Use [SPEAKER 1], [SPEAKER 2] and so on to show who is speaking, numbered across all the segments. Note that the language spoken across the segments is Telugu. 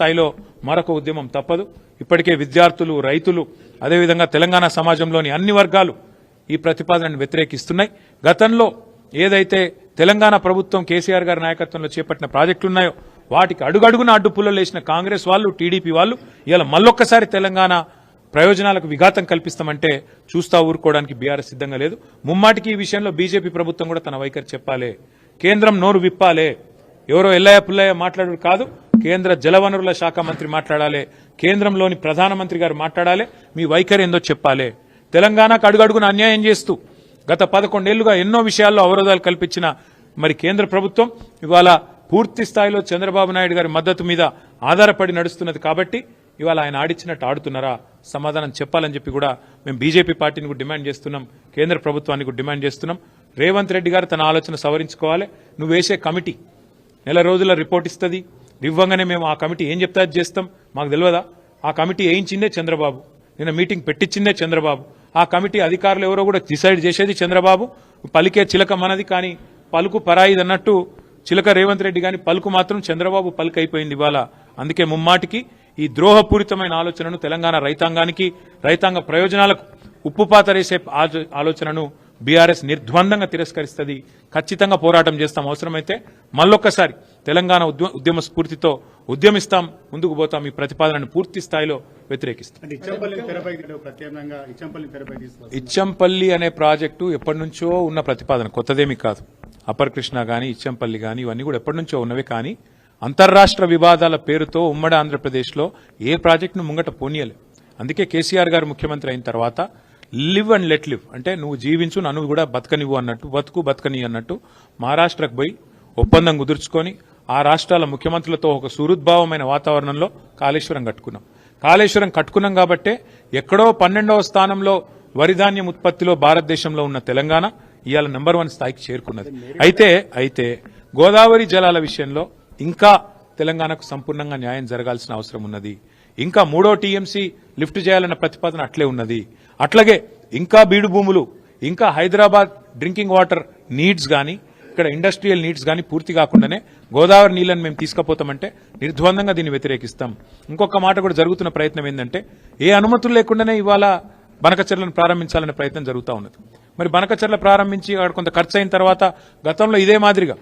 [SPEAKER 1] స్థాయిలో మరొక ఉద్యమం తప్పదు. ఇప్పటికే విద్యార్థులు రైతులు అదేవిధంగా తెలంగాణ సమాజంలోని అన్ని వర్గాలు ఈ ప్రతిపాదనను వ్యతిరేకిస్తున్నాయి. గతంలో ఏదైతే తెలంగాణ ప్రభుత్వం కేసీఆర్ గారి నాయకత్వంలో చేపట్టిన ప్రాజెక్టులు ఉన్నాయో వాటికి అడుగడుగున అడ్డుపుల్లలు వేసిన కాంగ్రెస్ వాళ్ళు టీడీపీ వాళ్ళు ఇలా మళ్ళొక్కసారి తెలంగాణ ప్రయోజనాలకు విఘాతం కల్పిస్తామంటే చూస్తా ఊరుకోవడానికి బీఆర్ఎస్ సిద్ధంగా లేదు. ముమ్మాటికి ఈ విషయంలో బీజేపీ ప్రభుత్వం కూడా తన వైఖరి చెప్పాలి. కేంద్రం నోరు విప్పాలే. ఎవరో ఎల్లయ్య పుల్లయ్య మాట్లాడు కాదు. కేంద్ర జలవనరుల శాఖ మంత్రి మాట్లాడాలి కేంద్రంలోని ప్రధానమంత్రి గారు మాట్లాడాలి మీ వైఖరి ఏందో చెప్పాలి. తెలంగాణకు అడుగడుగున అన్యాయం చేస్తూ గత పదకొండేళ్ళుగా ఎన్నో విషయాల్లో అవరోధాలు కల్పించిన మరి కేంద్ర ప్రభుత్వం ఇవాళ పూర్తి స్థాయిలో చంద్రబాబు నాయుడు గారి మద్దతు మీద ఆధారపడి నడుస్తున్నది కాబట్టి ఇవాళ ఆయన ఆడిచ్చినట్టు ఆడుతున్నారా? సమాధానం చెప్పాలని చెప్పి కూడా మేము బీజేపీ పార్టీని కూడా డిమాండ్ చేస్తున్నాం కేంద్ర ప్రభుత్వాన్ని కూడా డిమాండ్ చేస్తున్నాం. రేవంత్ రెడ్డి గారు తన ఆలోచన సవరించుకోవాలి. నువ్వు వేసే కమిటీ నెల రోజుల రిపోర్ట్ ఇస్తుంది. ఇవ్వంగానే మేము ఆ కమిటీ ఏం చెప్తా అది చేస్తాం? మాకు తెలియదా? ఆ కమిటీ వేయించిందే చంద్రబాబు. నిన్న మీటింగ్ పెట్టించిందే చంద్రబాబు. ఆ కమిటీ అధికారులు ఎవరో కూడా డిసైడ్ చేసేది చంద్రబాబు. పలికే చిలక మనది కానీ పలుకు పరాయిది అన్నట్టు చిలక రేవంత్ రెడ్డి కానీ పలుకు మాత్రం చంద్రబాబు పలుకు అయిపోయింది ఇవాళ. అందుకే ముమ్మాటికి ఈ ద్రోహపూరితమైన ఆలోచనను తెలంగాణ రైతాంగానికి రైతాంగ ప్రయోజనాలకు ఉప్పుపాతరేసే ఆజ- ఆలోచనను బీఆర్ఎస్ నిర్ద్వందంగా తిరస్కరిస్తుంది. ఖచ్చితంగా పోరాటం చేస్తాం. అవసరమైతే మళ్ళొక్కసారి తెలంగాణ ఉద్య- ఉద్యమ స్ఫూర్తితో ఉద్యమిస్తాం. ముందుకు పోతాం. ఈ ప్రతిపాదనను పూర్తి స్థాయిలో వ్యతిరేకిస్తాం.
[SPEAKER 2] ఇచ్చంపల్లి
[SPEAKER 1] అనే ప్రాజెక్టు ఎప్పటి నుంచో ఉన్న ప్రతిపాదన. కొత్తదేమి కాదు. అప్పర్ కృష్ణ గాని ఇచ్చంపల్లి గాని ఇవన్నీ కూడా ఎప్పటి నుంచో ఉన్నవే కానీ అంతర్రాష్ట్ర వివాదాల పేరుతో ఉమ్మడి ఆంధ్రప్రదేశ్లో ఏ ప్రాజెక్టును ముంగట పోనీయలే. అందుకే కేసీఆర్ గారు ముఖ్యమంత్రి అయిన తర్వాత లివ్ అండ్ లెట్ లివ్. అంటే నువ్వు జీవించు నన్ను కూడా బతకనివ్వు అన్నట్టు బతుకు బతకని అన్నట్టు మహారాష్ట్రకు పోయి ఒప్పందం కుదుర్చుకొని ఆ రాష్ట్రాల ముఖ్యమంత్రులతో ఒక సుహృద్భావమైన వాతావరణంలో కాళేశ్వరం కట్టుకున్నాం. కాళేశ్వరం కట్టుకున్నాం కాబట్టే ఎక్కడో పన్నెండవ స్థానంలో వరిధాన్యం ఉత్పత్తిలో భారతదేశంలో ఉన్న తెలంగాణ ఇవాళ నెంబర్ వన్ స్థాయికి చేరుకున్నది. అయితే అయితే గోదావరి జలాల విషయంలో ఇంకా తెలంగాణకు సంపూర్ణంగా న్యాయం జరగాల్సిన అవసరం ఉన్నది. ఇంకా మూడో టీఎంసీ లిఫ్ట్ చేయాలన్న ప్రతిపాదన అట్లే ఉన్నది. అట్లాగే ఇంకా బీడు భూములు ఇంకా హైదరాబాద్ డ్రింకింగ్ వాటర్ నీడ్స్ గాని ఇక్కడ ఇండస్ట్రియల్ నీడ్స్ గాని పూర్తి కాకుండానే గోదావరి నీళ్ళని మేము తీసుకుపోతామంటే నిర్ద్వందంగా దీన్ని వ్యతిరేకిస్తాం. ఇంకొక మాట కూడా జరుగుతున్న ప్రయత్నం ఏంటంటే ఏ అనుమతులు లేకుండానే ఇవాళ బనకచర్లను ప్రారంభించాలనే ప్రయత్నం జరుగుతూ ఉన్నది. మరి బనకచర్ల ప్రారంభించి అక్కడ కొంత ఖర్చు అయిన తర్వాత గతంలో ఇదే మాదిరిగా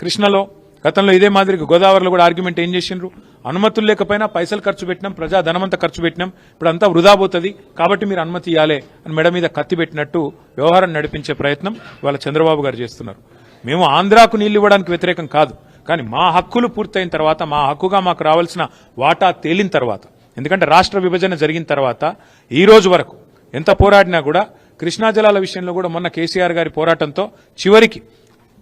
[SPEAKER 1] కృష్ణలో గతంలో ఇదే మాదిరిగా గోదావరిలో కూడా ఆర్గ్యుమెంట్ ఏం చేసిండ్రు? అనుమతులు లేకపోయినా పైసలు ఖర్చు పెట్టినాం ప్రజా ధనమంతా ఖర్చు పెట్టినాం ఇప్పుడు అంతా వృధా పోతుంది. కాబట్టి మీరు అనుమతి ఇవ్వాలి అని మెడ మీద కత్తి పెట్టినట్టు వ్యవహారం నడిపించే ప్రయత్నం ఇవాళ చంద్రబాబు గారు చేస్తున్నారు. మేము ఆంధ్రాకు నీళ్ళు ఇవ్వడానికి వ్యతిరేకం కాదు. కానీ మా హక్కులు పూర్తయిన తర్వాత మా హక్కుగా మాకు రావాల్సిన వాటా తేలిన తర్వాత ఎందుకంటే రాష్ట్ర విభజన జరిగిన తర్వాత ఈ రోజు వరకు ఎంత పోరాడినా కూడా కృష్ణా జలాల విషయంలో కూడా మొన్న కేసీఆర్ గారి పోరాటంతో చివరికి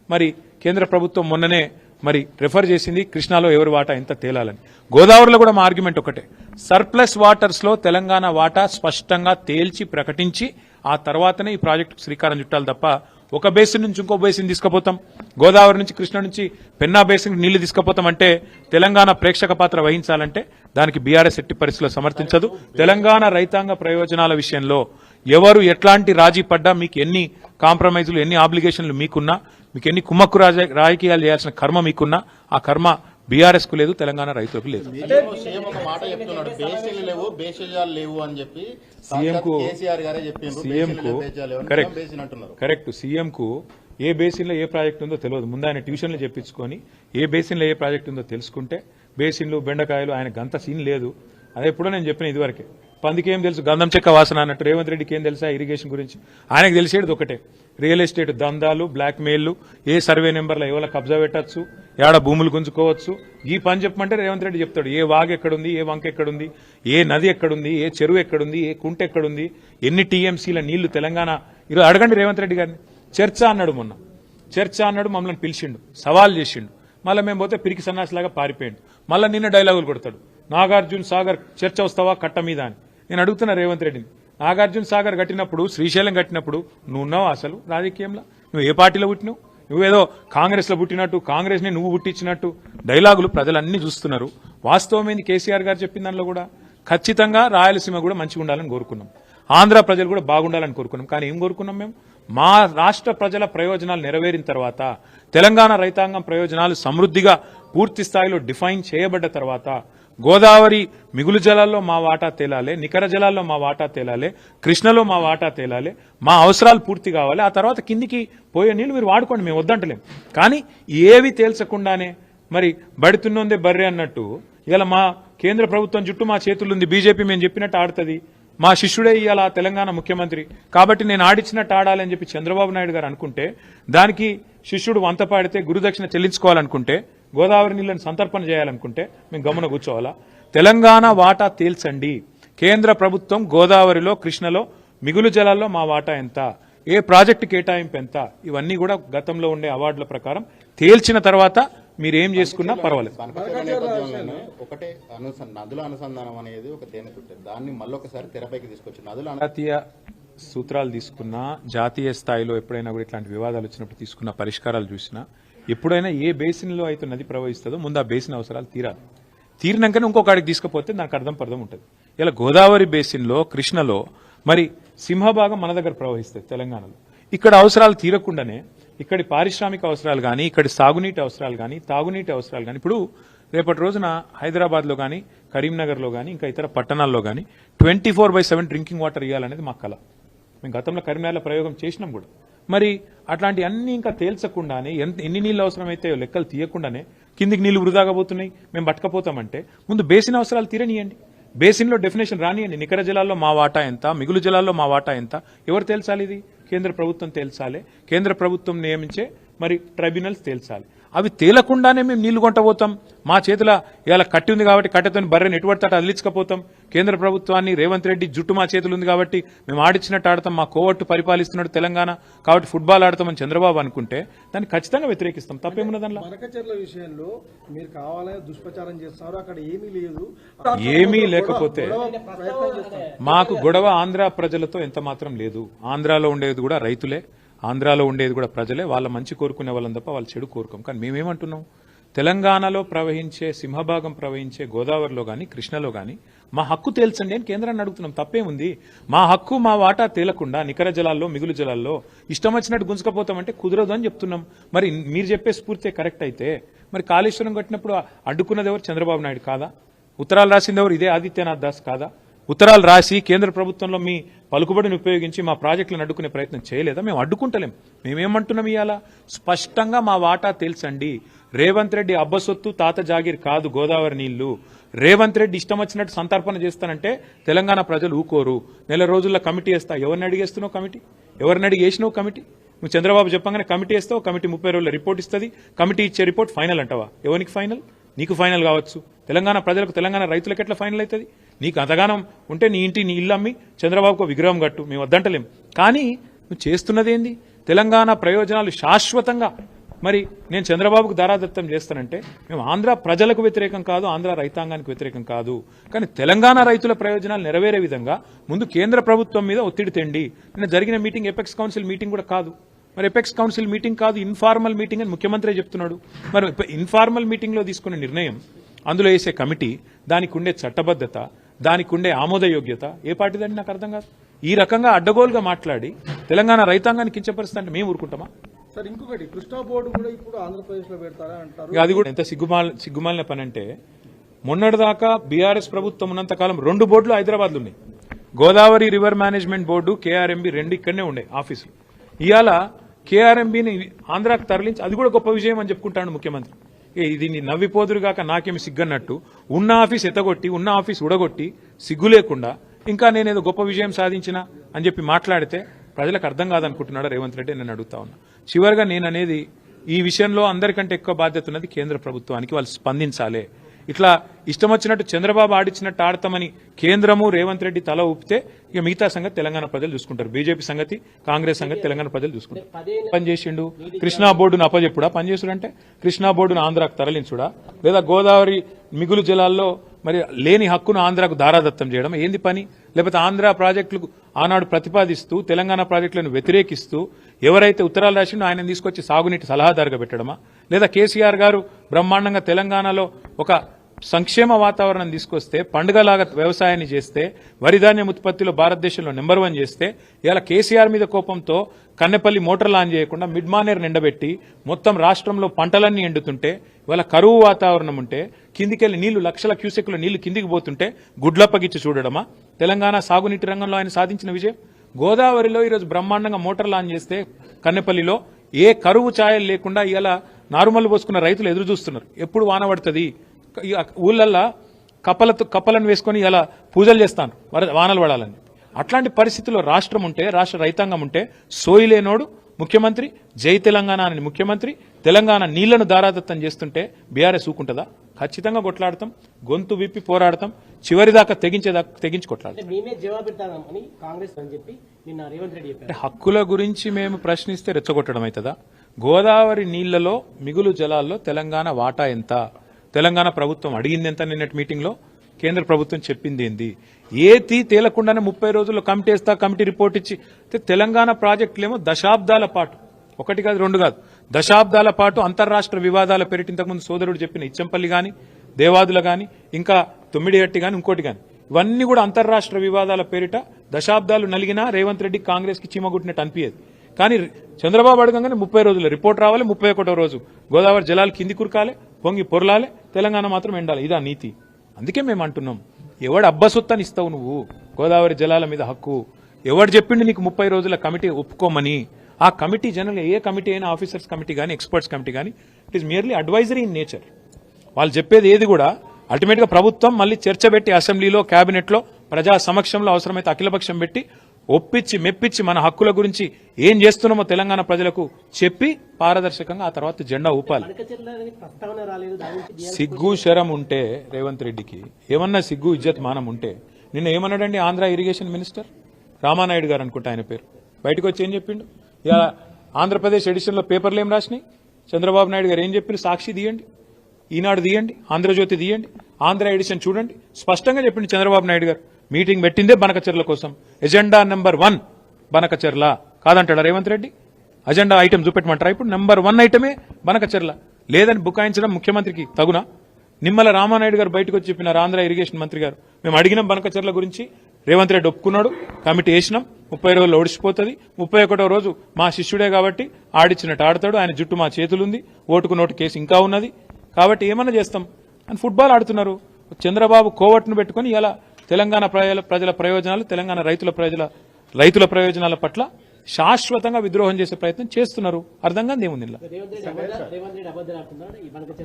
[SPEAKER 1] మరి కేంద్ర ప్రభుత్వం మొన్ననే మరి రెఫర్ చేసింది కృష్ణాలో ఎవరి వాటా ఎంత తేలాలని. గోదావరిలో కూడా మా ఆర్గ్యుమెంట్ ఒకటే. సర్ప్లస్ వాటర్స్లో తెలంగాణ వాటా స్పష్టంగా తేల్చి ప్రకటించి ఆ తర్వాతనే ఈ ప్రాజెక్టు శ్రీకారం చుట్టాలి తప్ప ఒక బేసిన్ నుంచి ఇంకో బేసిన్ తీసుకుపోతాం. గోదావరి నుంచి కృష్ణ నుంచి పెన్నా బేసిన్ నీళ్ళు తీసుకుపోతాం అంటే తెలంగాణ ప్రేక్షక పాత్ర వహించాలంటే దానికి బీఆర్ఎస్ ఎట్టి పరిస్థితుల్లో సమర్థించదు. తెలంగాణ రైతాంగ ప్రయోజనాల విషయంలో ఎవరు ఎట్లాంటి రాజీ పడ్డా మీకు ఎన్ని కాంప్రమైజులు ఎన్ని ఆబ్లిగేషన్లు మీకున్నా మీకు ఎన్ని కుమ్మక్కు రాజ- రాజకీయాలు చేయాల్సిన కర్మ మీకున్నా ఆ కర్మ బీఆర్ఎస్కు లేదు తెలంగాణ రైతులకు లేదు.
[SPEAKER 3] సీఎం సీఎం ఒక మాట చెప్తున్నాడు బేసిన్లు లేవు బేసిజాలు లేవు అని చెప్పి
[SPEAKER 1] సీఎం కు-
[SPEAKER 3] కేసీఆర్ గారే చెప్పిండ్రు
[SPEAKER 1] సీఎం
[SPEAKER 3] బేసిన్లు
[SPEAKER 1] కు
[SPEAKER 3] లేవు, బేసిజాలు లేవు అని
[SPEAKER 1] కరెక్ట్.
[SPEAKER 3] సీఎం బేసిన్ అంటున్నారు
[SPEAKER 1] కరెక్ట్. సీఎం కు ఏ బేసిన్లో ఏ ప్రాజెక్ట్ ఉందో తెలియదు. ముందు ఆయన ట్యూషన్లు చెప్పించుకొని ఏ బేసిన్లో ఏ ప్రాజెక్ట్ ఉందో తెలుసుకుంటే బేసిన్లు బెండకాయలు ఆయనకు అంత సీన్ లేదు. అదే ఎప్పుడో నేను చెప్పిన ఇదివరకే. పందికి ఏం తెలుసు? గంధం చెక్క వాసన అన్నట్టు రేవంత్ రెడ్డికి ఏం తెలుసా ఇరిగేషన్ గురించి? ఆయనకు తెలిసేది ఒకటే. రియల్ ఎస్టేట్ దందాలు బ్లాక్ మెయిల్లు ఏ సర్వే నెంబర్లో ఎవరో కబ్జా పెట్టచ్చు ఏడ భూములు గుంజుకోవచ్చు. ఈ పని చెప్పమంటే రేవంత్ రెడ్డి చెప్తాడు. ఏ వాగ్ ఎక్కడుంది ఏ వంక ఎక్కడుంది ఏ నది ఎక్కడుంది ఏ చెరువు ఎక్కడుంది ఏ కుంట ఎక్కడుంది ఎన్ని టీఎంసీల నీళ్ళు తెలంగాణ ఈరోజు అడగండి రేవంత్ రెడ్డి గారిని. చర్చ అన్నాడు మొన్న. చర్చ అన్నాడు మమ్మల్ని పిలిచిండు సవాల్ చేసిండు. మళ్ళీ మేము పోతే పిరికి సన్నాసిలాగా పారిపోయిండు. మళ్ళీ నిన్న డైలాగులు కొడతాడు. నాగార్జున సాగర్ చర్చ వస్తావా కట్ట మీద అని. నేను అడుగుతున్నా రేవంత్ రెడ్డిని నాగార్జున సాగర్ కట్టినప్పుడు శ్రీశైలం కట్టినప్పుడు నువ్వున్నావు అసలు రాజకీయంలో? నువ్వు ఏ పార్టీలో పుట్టినావు? నువ్వేదో కాంగ్రెస్లో పుట్టినట్టు కాంగ్రెస్ని నువ్వు పుట్టించినట్టు డైలాగులు ప్రజలన్నీ చూస్తున్నారు. వాస్తవం ఏంది కేసీఆర్ గారు చెప్పిన దానిలో కూడా? ఖచ్చితంగా రాయలసీమ కూడా మంచిగా ఉండాలని కోరుకున్నాం. ఆంధ్ర ప్రజలు కూడా బాగుండాలని కోరుకున్నాం. కానీ ఏం కోరుకున్నాం మేము? మా రాష్ట్ర ప్రజల ప్రయోజనాలు నెరవేరిన తర్వాత తెలంగాణ రైతాంగం ప్రయోజనాలు సమృద్ధిగా పూర్తి స్థాయిలో డిఫైన్ చేయబడ్డ తర్వాత గోదావరి మిగులు జలాల్లో మా వాటా తేలాలే నికర జలాల్లో మా వాటా తేలాలే కృష్ణలో మా వాటా తేలాలి మా అవసరాలు పూర్తి కావాలి ఆ తర్వాత కిందికి పోయే నీళ్ళు మీరు వాడుకోండి మేము వద్దంటలేం. కానీ ఏవి తేల్చకుండానే మరి బడితున్నోందే బర్రె అన్నట్టు ఇలా మా కేంద్ర ప్రభుత్వం చుట్టూ మా చేతులుంది బీజేపీ మేము చెప్పినట్టు ఆడుతుంది. మా శిష్యుడే ఇవాళ తెలంగాణ ముఖ్యమంత్రి. కాబట్టి నేను ఆడిచ్చినట్టు ఆడాలని చెప్పి చంద్రబాబు నాయుడు గారు అనుకుంటే దానికి శిష్యుడు వంత పాడితే గురుదక్షిణ చెల్లించుకోవాలనుకుంటే గోదావరి నీళ్ళని సంతర్పణ చేయాలనుకుంటే మేము గమన కూర్చోవాలా? తెలంగాణ వాటా తేల్చండి. కేంద్ర ప్రభుత్వం గోదావరిలో కృష్ణలో మిగులు జలాల్లో మా వాటా ఎంత? ఏ ప్రాజెక్టు కేటాయింపు ఎంత? ఇవన్నీ కూడా గతంలో ఉండే అవార్డుల ప్రకారం తేల్చిన తర్వాత మీరు ఏం చేసుకున్నా పర్వాలేదు.
[SPEAKER 3] ఒకటే నదుల అనుసంధానం అనేది ఒక దాన్ని మళ్ళొకసారి తెరపైకి తీసుకొచ్చి నదుల
[SPEAKER 1] జాతీయ సూత్రాలు తీసుకున్నా జాతీయ స్థాయిలో ఎప్పుడైనా కూడా ఇట్లాంటి వివాదాలు వచ్చినప్పుడు తీసుకున్న పరిష్కారాలు చూసినా ఎప్పుడైనా ఏ బేసిన్లో అయితే నది ప్రవహిస్తుందో ముందు ఆ బేసిన్ అవసరాలు తీరాలి. తీరినాకనే ఇంకొక ఆడికి తీసుకుపోతే నాకు అర్థం పర్థం ఉంటుంది. ఇలా గోదావరి బేసిన్లో కృష్ణలో మరి సింహభాగం మన దగ్గర ప్రవహిస్తుంది తెలంగాణలో. ఇక్కడ అవసరాలు తీరకుండానే ఇక్కడి పారిశ్రామిక అవసరాలు కానీ ఇక్కడి సాగునీటి అవసరాలు కానీ తాగునీటి అవసరాలు కానీ ఇప్పుడు రేపటి రోజున హైదరాబాద్లో కానీ కరీంనగర్లో కానీ ఇంకా ఇతర పట్టణాల్లో కానీ twenty four by seven drinking water ఇవ్వాలనేది మా కళ మేము గతంలో కరీంనగర్లో ప్రయోగం చేసినాం కూడా. మరి అట్లాంటి అన్ని ఇంకా తేల్చకుండానే ఎంత ఎన్ని నీళ్ళు అవసరమైతే లెక్కలు తీయకుండానే కిందికి నీళ్ళు వృధాగా పోతున్నాయి మేము పట్టుకపోతామంటే ముందు బేసిన్ అవసరాలు తీరనియండి. బేసిన్లో డెఫినేషన్ రానియండి. నికర జలాల్లో మా వాటా ఎంత మిగులు జలాల్లో మా వాటా ఎంత ఎవరు తేల్చాలి ఇది? కేంద్ర ప్రభుత్వం తేల్చాలి. కేంద్ర ప్రభుత్వం నియమించే మరి ట్రైబ్యునల్స్ తేల్చాలి. అవి తేలకుండానే మేము నీళ్ళు కొంటపోతాం మా చేతిలో ఇవాళ కట్టి ఉంది కాబట్టి కట్టెతో బర్రెని ఎటువంటి అదిలించకపోతాం కేంద్ర ప్రభుత్వాన్ని రేవంత్ రెడ్డి జుట్టు మా చేతులు ఉంది కాబట్టి మేము ఆడిచ్చినట్టు ఆడతాం. మా కోవట్టు పరిపాలిస్తున్నాడు తెలంగాణ. కాబట్టి ఫుట్బాల్ ఆడతామని చంద్రబాబు అనుకుంటే దాన్ని ఖచ్చితంగా వ్యతిరేకిస్తాం. దానిలో?
[SPEAKER 4] మరకచర్ల విషయంలో మీరు కావాలని దుష్ప్రచారం చేస్తున్నారు అక్కడ ఏమీ లేదు.
[SPEAKER 1] ఏమీ లేకపోతే
[SPEAKER 4] చేస్తారు.
[SPEAKER 1] మాకు గొడవ ఆంధ్ర ప్రజలతో ఎంత మాత్రం లేదు. ఆంధ్రాలో ఉండేది కూడా రైతులే. ఆంధ్రాలో ఉండేది కూడా ప్రజలే వాళ్ళ మంచి కోరుకునే వాళ్ళని తప్ప వాళ్ళు చెడు కోరుకోం. కానీ మేమేమంటున్నాం? తెలంగాణలో ప్రవహించే సింహభాగం ప్రవహించే గోదావరిలో కానీ కృష్ణలో కానీ మా హక్కు తేల్చండి అని కేంద్రాన్ని అడుగుతున్నాం. తప్పేముంది? మా హక్కు మా వాటా తేలకుండా నికర జలాల్లో మిగులు జలాల్లో ఇష్టం వచ్చినట్టు గుంజుకపోతామంటే కుదరదు అని చెప్తున్నాం. మరి మీరు చెప్పే స్ఫూర్తి కరెక్ట్ అయితే మరి కాళేశ్వరం కట్టినప్పుడు అడ్డుకున్నది ఎవరు? చంద్రబాబు నాయుడు కాదా? ఉత్తరాలు రాసింది ఎవరు? ఇదే ఆదిత్యనాథ్ దాస్ కాదా? ఉత్తరాలు రాసి కేంద్ర ప్రభుత్వంలో మీ పలుకుబడిని ఉపయోగించి మా ప్రాజెక్టులను అడ్డుకునే ప్రయత్నం చేయలేదా? మేము అడ్డుకుంటలేం. మేమేమంటున్నాం ఇవాళ స్పష్టంగా మా వాటా తెలుసండి రేవంత్ రెడ్డి అబ్బసొత్తు తాత జాగీర్ కాదు గోదావరి నీళ్ళు. రేవంత్ రెడ్డి ఇష్టం వచ్చినట్టు సంతర్పణ చేస్తానంటే తెలంగాణ ప్రజలు ఊకోరు. నెల రోజుల్లో కమిటీ వేస్తా. ఎవరిని అడిగేస్తున్నావు కమిటీ? ఎవరిని అడిగేసినావు కమిటీ? నువ్వు చంద్రబాబు చెప్పగానే కమిటీ వేస్తావు కమిటీ ముప్పై రోజుల రిపోర్ట్ ఇస్తుంది. కమిటీ ఇచ్చే రిపోర్ట్ ఫైనల్ అంటావా? ఎవరికి ఫైనల్? నీకు ఫైనల్ కావచ్చు. తెలంగాణ ప్రజలకు తెలంగాణ రైతులకు ఎట్లా ఫైనల్ అవుతుంది? నీకు అంతగానం ఉంటే నీ ఇంటి నీ ఇల్లు అమ్మి చంద్రబాబుకు విగ్రహం కట్టు మేము వద్దంటలేం. కానీ నువ్వు చేస్తున్నదేంది? తెలంగాణ ప్రయోజనాలు శాశ్వతంగా. మరి నేను చంద్రబాబుకు దారాదత్తం చేస్తానంటే మేము ఆంధ్ర ప్రజలకు వ్యతిరేకం కాదు ఆంధ్ర రైతాంగానికి వ్యతిరేకం కాదు. కానీ తెలంగాణ రైతుల ప్రయోజనాలు నెరవేరే విధంగా ముందు కేంద్ర ప్రభుత్వం మీద ఒత్తిడి తెండి. నిన్న జరిగిన మీటింగ్ ఎపెక్స్ కౌన్సిల్ మీటింగ్ కూడా కాదు. మరి ఎపెక్స్ కౌన్సిల్ మీటింగ్ కాదు ఇన్ఫార్మల్ మీటింగ్ అని ముఖ్యమంత్రి చెప్తున్నాడు. మరి ఇన్ఫార్మల్ మీటింగ్లో తీసుకున్న తీసుకునే నిర్ణయం అందులో వేసే కమిటీ దానికి ఉండే చట్టబద్ధత దానికి ఉండే ఆమోదయోగ్యత. ఏ పార్టీదని నాకు అర్థం కాదు. ఈ రకంగా అడ్డగోలుగా మాట్లాడి తెలంగాణ రైతాంగాన్ని కించపరుస్తా అంటే మేము ఊరుకుంటామా?
[SPEAKER 4] సార్ ఇంకొకటి కృష్ణా బోర్డు కూడా ఇప్పుడు ఆంధ్రప్రదేశ్లో పెడతారా అంటారు?
[SPEAKER 1] అది కూడా ఎంత సిగ్గుమాల సిగ్గుమాలిన పని అంటే మొన్నటిదాకా బీఆర్ఎస్ ప్రభుత్వం ఉన్నంతకాలం రెండు బోర్డులు హైదరాబాద్లో ఉన్నాయి. Godavari river management board KRMB రెండు ఇక్కడనే ఉండే ఆఫీసులు. ఇవాళ కేఆర్ఎంబిని ఆంధ్రాకు తరలించి అది కూడా గొప్ప విజయం అని చెప్పుకుంటాడు ముఖ్యమంత్రి. ఏ ఇది కాక నాకేమి సిగ్గన్నట్టు. ఉన్న ఆఫీస్ ఎత్తగొట్టి ఉన్న ఆఫీస్ ఉడగొట్టి సిగ్గు లేకుండా ఇంకా నేనేదో గొప్ప విజయం సాధించిన అని చెప్పి మాట్లాడితే ప్రజలకు అర్థం కాదనుకుంటున్నాడు రేవంత్ రెడ్డి నేను అడుగుతా ఉన్నా. చివరిగా నేను అనేది ఈ విషయంలో అందరికంటే ఎక్కువ బాధ్యత ఉన్నది కేంద్ర ప్రభుత్వానికి వాళ్ళు స్పందించాలి. ఇట్లా ఇష్టం వచ్చినట్టు చంద్రబాబు ఆడిచ్చినట్టు ఆడతామని కేంద్రము రేవంత్ రెడ్డి తల ఊపితే ఇక మిగతా సంగతి తెలంగాణ ప్రజలు చూసుకుంటారు. బీజేపీ సంగతి కాంగ్రెస్ సంగతి తెలంగాణ ప్రజలు చూసుకుంటారు. పనిచేసిండు కృష్ణా బోర్డును అప్పచెప్పుడా పనిచేసుడు కృష్ణా బోర్డును ఆంధ్రాకు తరలించుడా? లేదా గోదావరి మిగులు జలాల్లో మరి లేని హక్కును ఆంధ్రాకు దారాదత్తం చేయడం ఏంది పని? లేకపోతే ఆంధ్ర ప్రాజెక్టులకు ఆనాడు ప్రతిపాదిస్తూ తెలంగాణ ప్రాజెక్టులను వ్యతిరేకిస్తూ ఎవరైతే ఉత్తరాలు రాసిండో ఆయన తీసుకొచ్చి సాగునీటి సలహాదారుగా పెట్టడమా? లేదా కేసీఆర్ గారు బ్రహ్మాండంగా తెలంగాణలో ఒక సంక్షేమ వాతావరణం తీసుకొస్తే పండుగలాగా వ్యవసాయాన్ని చేస్తే వరిధాన్యం ఉత్పత్తిలో భారతదేశంలో నెంబర్ వన్ చేస్తే ఇలా కేసీఆర్ మీద కోపంతో కన్నెపల్లి మోటార్ లాన్ చేయకుండా మిడ్ మానేర్ నిండబెట్టి మొత్తం రాష్ట్రంలో పంటలన్నీ ఎండుతుంటే ఇవాళ కరువు వాతావరణం ఉంటే కిందికెళ్ళి నీళ్ళు లక్షల క్యూసెక్ల నీళ్ళు కిందికి పోతుంటే గుడ్లప్పగిచ్చి చూడడమా? తెలంగాణ సాగునీటి రంగంలో ఆయన సాధించిన విజయం? గోదావరిలో ఈరోజు బ్రహ్మాండంగా మోటార్ లాన్ చేస్తే కన్నెపల్లిలో ఏ కరువు ఛాయలు లేకుండా ఇలా నారుమల్లు పోసుకున్న రైతులు ఎదురు చూస్తున్నారు. ఎప్పుడు వాన పడుతుంది? ఊళ్ళల్లో కప్పలతో కప్పలను వేసుకొని ఇలా పూజలు చేస్తాను. వానలు పడాలని. అట్లాంటి పరిస్థితుల్లో రాష్ట్రం ఉంటే రాష్ట్ర రైతాంగం ఉంటే సోయి లేనోడు ముఖ్యమంత్రి జై తెలంగాణ అని ముఖ్యమంత్రి తెలంగాణ నీళ్ళను దారాదత్తం చేస్తుంటే బీఆర్ఎస్ ఊకుంటుందా? ఖచ్చితంగా కొట్లాడతాం గొంతు విప్పి పోరాడతాం చివరిదాకా తెగించేదాకా తెగించి కొట్లాడతాం. హక్కుల గురించి మేము ప్రశ్నిస్తే రెచ్చగొట్టడం అవుతుందా? గోదావరి నీళ్ళలో మిగులు జలాల్లో తెలంగాణ వాటా ఎంత? తెలంగాణ ప్రభుత్వం అడిగింది ఎంత నిన్నటి మీటింగ్లో? కేంద్ర ప్రభుత్వం చెప్పింది ఏంది? ఏతి తేలకుండానే ముప్పై రోజుల్లో కమిటీ వేస్తా కమిటీ రిపోర్ట్ ఇచ్చి తెలంగాణ ప్రాజెక్టులేమో దశాబ్దాల పాటు. ఒకటి కాదు రెండు కాదు. దశాబ్దాల పాటు అంతర్రాష్ట్ర వివాదాల పేరిట ఇంతకుముందు సోదరుడు చెప్పిన ఇచ్చంపల్లి గాని దేవాదుల గాని ఇంకా తొమ్మిడిగట్టి గాని ఇంకోటి గాని. ఇవన్నీ కూడా అంతర్రాష్ట్ర వివాదాల పేరిట దశాబ్దాలు నలిగినా రేవంత్ రెడ్డి కాంగ్రెస్కి చీమగుట్టినట్టు అనిపించేది కానీ చంద్రబాబు అడగంగానే ముప్పై రోజులు రిపోర్ట్ రావాలి ముప్పై ఒకటో రోజు. గోదావరి జలాలు కింది కురకాలి పొంగి పొరలాలి తెలంగాణ మాత్రం ఎండాలి. ఇదా నీతి. అందుకే మేము అంటున్నాం ఎవడు అబ్బసొత్తని ఇస్తావు నువ్వు? గోదావరి జలాల మీద హక్కు. ఎవడు చెప్పిండు నీకు ముప్పై రోజుల కమిటీ ఒప్పుకోమని? ఆ కమిటీ జనరల్ ఏ కమిటీ అయినా ఆఫీసర్స్ కమిటీ కానీ ఎక్స్పర్ట్స్ కమిటీ కానీ it is merely advisory in nature వాళ్ళు చెప్పేది ఏది కూడా అల్టిమేట్గా ప్రభుత్వం మళ్ళీ చర్చ పెట్టి అసెంబ్లీలో క్యాబినెట్లో ప్రజా సమక్షంలో అవసరమైతే అఖిలపక్షం పెట్టి ఒప్పించి మెప్పించి మన హక్కుల గురించి ఏం చేస్తున్నామో తెలంగాణ ప్రజలకు చెప్పి పారదర్శకంగా ఆ తర్వాత జెండా ఊపాలి. సిగ్గు శరం ఉంటే రేవంత్ రెడ్డికి ఏమన్నా సిగ్గు ఇజ్జత్ మానం ఉంటే నిన్న ఏమన్నాడండి ఆంధ్ర ఇరిగేషన్ మినిస్టర్? రామానాయుడు గారు అనుకుంటా ఆయన పేరు. బయటకు వచ్చి ఏం చెప్పిండు? ఇలా ఆంధ్రప్రదేశ్ ఎడిషన్లో పేపర్లు ఏం రాసినాయి? చంద్రబాబు నాయుడు గారు ఏం చెప్పారు? సాక్షి తీయండి. ఈనాడు తీయండి. ఆంధ్రజ్యోతి తీయండి. ఆంధ్ర ఎడిషన్ చూడండి. స్పష్టంగా చెప్పింది చంద్రబాబు నాయుడు గారు. మీటింగ్ పెట్టిందే బనకచెర్ల కోసం. Agenda number one Banakacherla. కాదంటాడా Revanth Reddy? Agenda item చూపెట్టమంటారా ఇప్పుడు? నెంబర్ వన్ ఐటమే బనకచెర్ల. లేదని బుకాయించడం ముఖ్యమంత్రికి తగునా? నిమ్మల రామానాయుడు గారు బయటకు వచ్చి చెప్పినారు ఆంధ్ర ఇరిగేషన్ మంత్రి గారు. మేము అడిగినాం బనకచెర్ల గురించి. రేవంత్ రెడ్డి ఒప్పుకున్నాడు. కమిటీ వేసినాం. ముప్పై రోజులు ఓడిచిపోతుంది. ముప్పై ఒకటో రోజు మా శిష్యుడే కాబట్టి ఆడిచ్చినట్టు ఆడతాడు. ఆయన జుట్టు మా చేతులుంది. ఓటుకు నోటు కేసు ఇంకా ఉన్నది. కాబట్టి ఏమన్నా చేస్తాం. అని ఫుట్బాల్ ఆడుతున్నారు. చంద్రబాబు కోవట్ను పెట్టుకుని ఇలా తెలంగాణ ప్రజల ప్రజల ప్రయోజనాలు తెలంగాణ రైతుల ప్రజల రైతుల ప్రయోజనాల పట్ల శాశ్వతంగా విద్రోహం చేసే ప్రయత్నం చేస్తున్నారు. అర్థం కాదు ఏముంది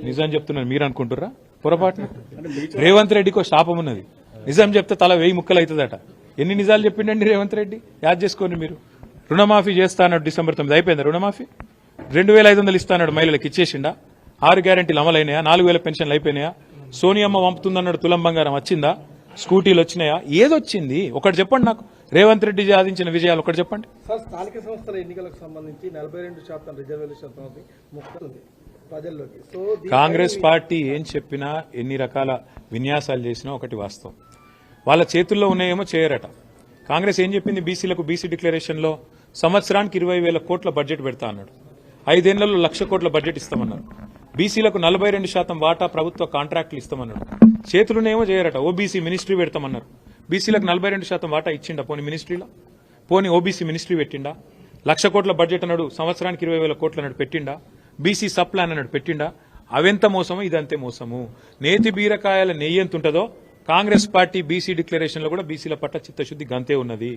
[SPEAKER 1] నిజం చెప్తున్నారు మీరు అనుకుంటుర్రా? పొరపాటున? రేవంత్ రెడ్డికి శాపం ఉన్నది. నిజం చెప్తే తల వెయ్యి ముక్కలు అవుతుందట. ఎన్ని నిజాలు చెప్పిండండి రేవంత్ రెడ్డి? యాద్ చేసుకోండి మీరు. రుణమాఫీ చేస్తానన్నాడు డిసెంబర్ తొమ్మిది. అయిపోయింది రుణమాఫీ? రెండు వేల ఐదు వందలు ఇస్తాన్నాడు మహిళలకు ఇచ్చేసిండా? ఆరు గ్యారెంటీలు అమలైనాయా? నాలుగు వేల పెన్షన్లు అయిపోయినాయా? సోనియమ్మ పంపుతుందన్నాడు తులం బంగారం వచ్చిందా? స్కూటీలు వచ్చినాయా ఏదొచ్చింది? ఒకటి చెప్పండి నాకు. రేవంత్ రెడ్డి సాధించిన విజయాలు ఒకటి చెప్పండి.
[SPEAKER 4] సార్ స్థానిక సంస్థల ఎన్నికలకు సంబంధించి నలభై రెండు శాతం రిజర్వేషన్ ప్రజల్లోకి. సో
[SPEAKER 1] కాంగ్రెస్ పార్టీ ఏం చెప్పినా ఎన్ని రకాల విన్యాసాలు చేసినా ఒకటి వాస్తవం. వాళ్ళ చేతుల్లో ఉన్నాయేమో చేయరట. కాంగ్రెస్ ఏం చెప్పింది? బీసీలకు బీసీ డిక్లరేషన్లో సంవత్సరానికి ఇరవై వేల కోట్ల బడ్జెట్ పెడతా అన్నాడు. ఐదేళ్ళలో లక్ష కోట్ల బడ్జెట్ ఇస్తామన్నారు. బీసీలకు నలభై రెండు శాతం వాటా ప్రభుత్వ కాంట్రాక్టులు ఇస్తామన్నారు. చేతులునేమో చేయరట ఓబీసీ మినిస్ట్రీ పెడతామన్నారు. బీసీలకు నలభై రెండు శాతం వాటా ఇచ్చిండా పోనీ మినిస్ట్రీలో? పోనీ ఓబీసీ మినిస్ట్రీ పెట్టిండా? లక్ష కోట్ల బడ్జెట్ అన్నాడు సంవత్సరానికి ఇరవై వేల కోట్లు అన్నాడు పెట్టిండా? బీసీ సబ్ ప్లాన్ అన్నాడు పెట్టిండా? అవెంత మోసమో ఇదంతే మోసము. నేతి బీరకాయల నెయ్యి ఎంత ఉంటుందో కాంగ్రెస్ పార్టీ బీసీ డిక్లరేషన్లో కూడా బీసీల పట్ల చిత్తశుద్ధి గంతే ఉన్నది.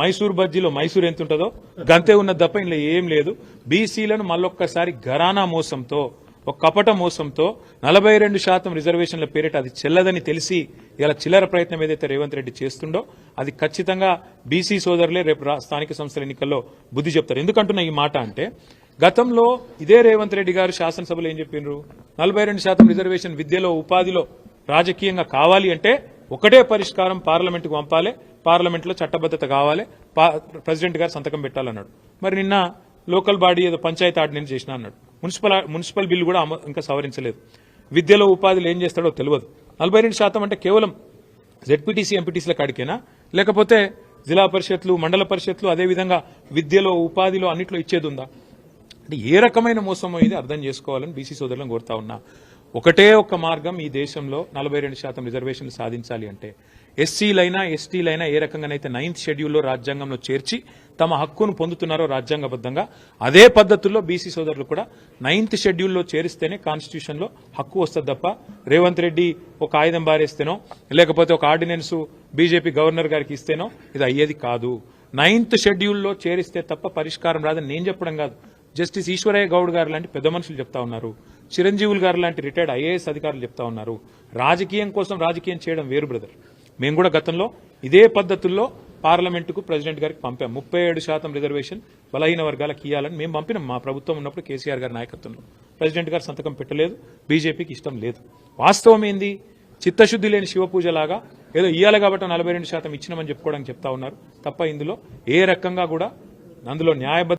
[SPEAKER 1] మైసూర్ బజ్జీలో మైసూర్ ఎంత ఉంటుందో గంతే ఉన్నది తప్ప ఇందులో ఏం లేదు. బీసీలను మళ్ళొక్కసారి ఘరానా మోసంతో ఒక కపట మోసంతో నలభై రెండు శాతం రిజర్వేషన్ల పేరిట అది చెల్లదని తెలిసి ఇలా చిల్లర ప్రయత్నం ఏదైతే రేవంత్ రెడ్డి చేస్తుండో అది ఖచ్చితంగా బీసీ సోదరులే రేపు రా- స్థానిక సంస్థల ఎన్నికల్లో బుద్ధి చెప్తారు. ఎందుకంటున్న ఈ మాట అంటే గతంలో ఇదే రేవంత్ రెడ్డి గారు శాసనసభలో ఏం చెప్పిండ్రు? నలభై రెండు శాతం రిజర్వేషన్ విద్యలో ఉపాధిలో రాజకీయంగా కావాలి అంటే ఒకటే పరిష్కారం పార్లమెంట్కు పంపాలి పార్లమెంట్లో చట్టబద్ధత కావాలి ప్రెసిడెంట్ గారు సంతకం పెట్టాలన్నాడు. మరి నిన్న లోకల్ బాడీ ఏదో పంచాయతీ ఆర్డినెన్స్ చేసిన అన్నాడు. మున్సిపల్ మున్సిపల్ బిల్లు కూడా ఇంకా సవరించలేదు. విద్యలో ఉపాధిలో ఏం చేస్తాడో తెలియదు. నలభై రెండు శాతం అంటే కేవలం జెడ్పీటీసీ ఎంపీటీసీల కాడికేనా? లేకపోతే జిల్లా పరిషత్లు మండల పరిషత్లు అదేవిధంగా విద్యలో ఉపాధిలో అన్నిట్లో ఇచ్చేది ఉందా? అంటే ఏ రకమైన మోసమో ఇది అర్థం చేసుకోవాలని బీసీ సోదరులను కోరుతా ఉన్నా. ఒకటే ఒక మార్గం ఈ దేశంలో నలభై రెండు శాతం రిజర్వేషన్లు సాధించాలి అంటే ఎస్సీలైనా ఎస్టీలైనా ఏ రకంగానైతే నైన్త్ షెడ్యూల్లో రాజ్యాంగంలో చేర్చి తమ హక్కును పొందుతున్నారో రాజ్యాంగబద్ధంగా అదే పద్ధతుల్లో బీసీ సోదరులు కూడా నైన్త్ షెడ్యూల్లో చేరిస్తేనే కాన్స్టిట్యూషన్లో హక్కు వస్తుంది తప్ప రేవంత్ రెడ్డి ఒక ఆయుధం బారేస్తేనో లేకపోతే ఒక ఆర్డినెన్స్ బీజేపీ గవర్నర్ గారికి ఇస్తేనో ఇది అయ్యేది కాదు. నైన్త్ షెడ్యూల్లో చేరిస్తే తప్ప పరిష్కారం రాదని నేను చెప్పడం కాదు. జస్టిస్ ఈశ్వరయ్య గౌడ్ గారు లాంటి పెద్ద మనుషులు చెప్తా ఉన్నారు. చిరంజీవులు గారు లాంటి రిటైర్డ్ ఐఏఎస్ అధికారులు చెప్తా ఉన్నారు. రాజకీయం కోసం రాజకీయం చేయడం వేరు బ్రదర్. మేము కూడా గతంలో ఇదే పద్ధతుల్లో పార్లమెంటుకు ప్రెసిడెంట్ గారికి పంపాం. ముప్పై ఏడు శాతం రిజర్వేషన్ బలహీన వర్గాలకు ఇవ్వాలని మేము పంపినాం. మా ప్రభుత్వం ఉన్నప్పుడు కేసీఆర్ గారి నాయకత్వంలో. ప్రెసిడెంట్ గారు సంతకం పెట్టలేదు బీజేపీకి ఇష్టం లేదు. వాస్తవం ఏంది? చిత్తశుద్ధి లేని శివపూజలాగా ఏదో ఇయ్యాలి కాబట్టి నలభై రెండు శాతం ఇచ్చినామని చెప్పుకోవడానికి చెప్తా ఉన్నారు. తప్ప ఇందులో ఏ రకంగా కూడా అందులో న్యాయబద్ధ